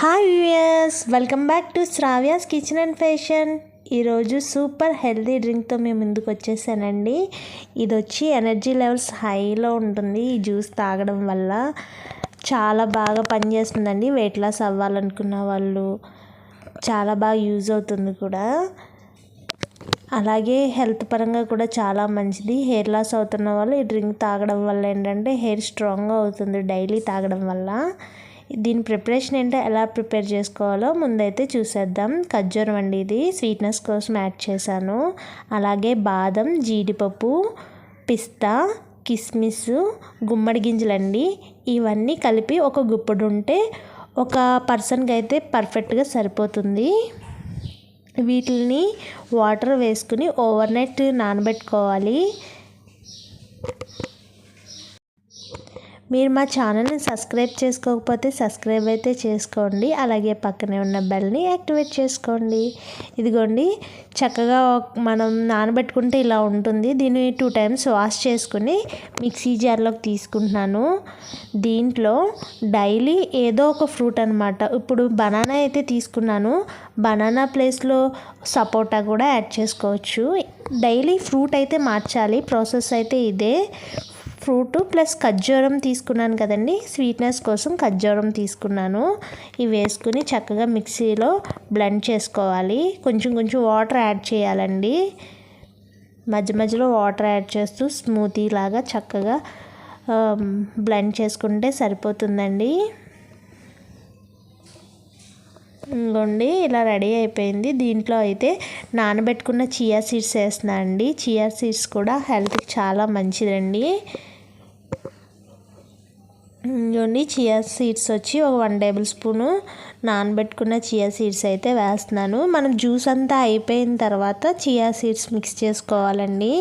Hi viewers welcome back to Shravya's kitchen and fashion. ఈరోజు super healthy డ్రింక్తో మేము ముందుకు వచ్చేసానండి. ఇది వచ్చి ఎనర్జీ లెవెల్స్ హైలో ఉంటుంది. ఈ జ్యూస్ తాగడం వల్ల చాలా బాగా పనిచేస్తుందండి. వెయిట్ లాస్ అవ్వాలనుకున్న వాళ్ళు చాలా బాగా యూజ్ అవుతుంది కూడా. అలాగే హెల్త్ పరంగా కూడా చాలా మంచిది. హెయిర్ లాస్ అవుతున్న వాళ్ళు ఈ డ్రింక్ తాగడం వల్ల ఏంటంటే హెయిర్ స్ట్రాంగ్గా అవుతుంది డైలీ తాగడం వల్ల. దీని ప్రిపరేషన్ ఏంటో ఎలా ప్రిపేర్ చేసుకోవాలో ముందైతే చూసేద్దాం. ఖర్జూరం అండి ఇది. స్వీట్నెస్ కోసం యాడ్ చేశాను. అలాగే బాదం జీడిపప్పు పిస్తా కిస్మిస్ గుమ్మడి గింజలండి. ఇవన్నీ కలిపి ఒక గుప్పుడు ఉంటే ఒక పర్సన్కి అయితే పర్ఫెక్ట్గా సరిపోతుంది. వీటిని వాటర్ వేసుకుని ఓవర్ నైట్ నానబెట్టుకోవాలి. మీరు మా ఛానల్ని సబ్స్క్రైబ్ చేసుకోకపోతే సబ్స్క్రైబ్ అయితే చేసుకోండి. అలాగే పక్కనే ఉన్న బెల్ని యాక్టివేట్ చేసుకోండి. ఇదిగోండి చక్కగా మనం నానబెట్టుకుంటే ఇలా ఉంటుంది. దీన్ని టూ టైమ్స్ వాష్ చేసుకుని మిక్సీ జార్లోకి తీసుకుంటున్నాను. దీంట్లో డైలీ ఏదో ఒక ఫ్రూట్ అనమాట ఇప్పుడు బనానా అయితే తీసుకున్నాను. బనానా ప్లేస్లో సపోటా కూడా యాడ్ చేసుకోవచ్చు. డైలీ ఫ్రూట్ అయితే మార్చాలి. ప్రాసెస్ అయితే ఇదే. ఫ్రూట్ ప్లస్ ఖర్జూరం తీసుకున్నాను కదండి. స్వీట్నెస్ కోసం ఖర్జూరం తీసుకున్నాను. ఇవి వేసుకుని చక్కగా మిక్సీలో బ్లెండ్ చేసుకోవాలి. కొంచెం కొంచెం వాటర్ యాడ్ చేయాలండి. మధ్య మధ్యలో వాటర్ యాడ్ చేస్తూ స్మూతీ లాగా చక్కగా బ్లెండ్ చేసుకుంటే సరిపోతుందండి. ఇంకోండి ఇలా రెడీ అయిపోయింది. దీంట్లో అయితే నానబెట్టుకున్న చియా సీడ్స్ వేస్తున్నా అండి. చియా సీడ్స్ కూడా హెల్త్కి చాలా మంచిదండి. నుండి చియా సీడ్స్ వచ్చి ఒక వన్ టేబుల్ స్పూను నానబెట్టుకున్న చియా సీడ్స్ అయితే వేస్తున్నాను. మనం జ్యూస్ అంతా అయిపోయిన తర్వాత చియా సీడ్స్ మిక్స్ చేసుకోవాలండి.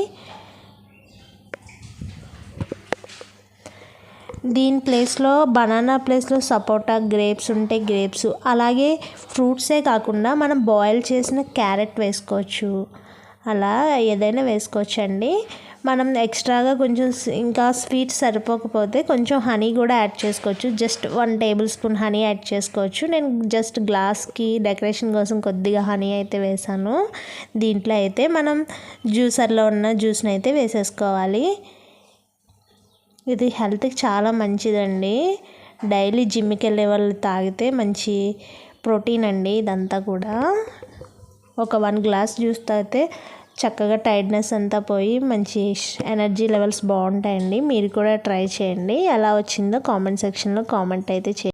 దీని ప్లేస్లో బనానా ప్లేస్లో సపోటా గ్రేప్స్ ఉంటే గ్రేప్స్ అలాగే ఫ్రూట్సే కాకుండా మనం బాయిల్ చేసిన క్యారెట్ వేసుకోవచ్చు. అలా ఏదైనా వేసుకోవచ్చండి. మనం ఎక్స్ట్రాగా కొంచెం ఇంకా స్వీట్ సరిపోకపోతే కొంచెం హనీ కూడా యాడ్ చేసుకోవచ్చు. Just one tablespoon honey add చేసుకోవచ్చు. నేను జస్ట్ గ్లాస్కి డెకరేషన్ కోసం కొద్దిగా హనీ అయితే వేసాను. దీంట్లో అయితే మనం జ్యూసర్లో ఉన్న జ్యూస్ని అయితే వేసేసుకోవాలి. ఇది హెల్త్కి చాలా మంచిదండి. డైలీ జిమ్కి వెళ్ళే వాళ్ళు తాగితే మంచి ప్రోటీన్ అండి ఇదంతా కూడా. ఒక వన్ గ్లాస్ జ్యూస్ తాగితే చక్కగా టైర్డ్నెస్ అంతా పోయి మంచి ఎనర్జీ లెవెల్స్ బాగుంటాయండి. మీరు కూడా ట్రై చేయండి. ఎలా వచ్చిందో కామెంట్ సెక్షన్లో కామెంట్ అయితే చేయండి.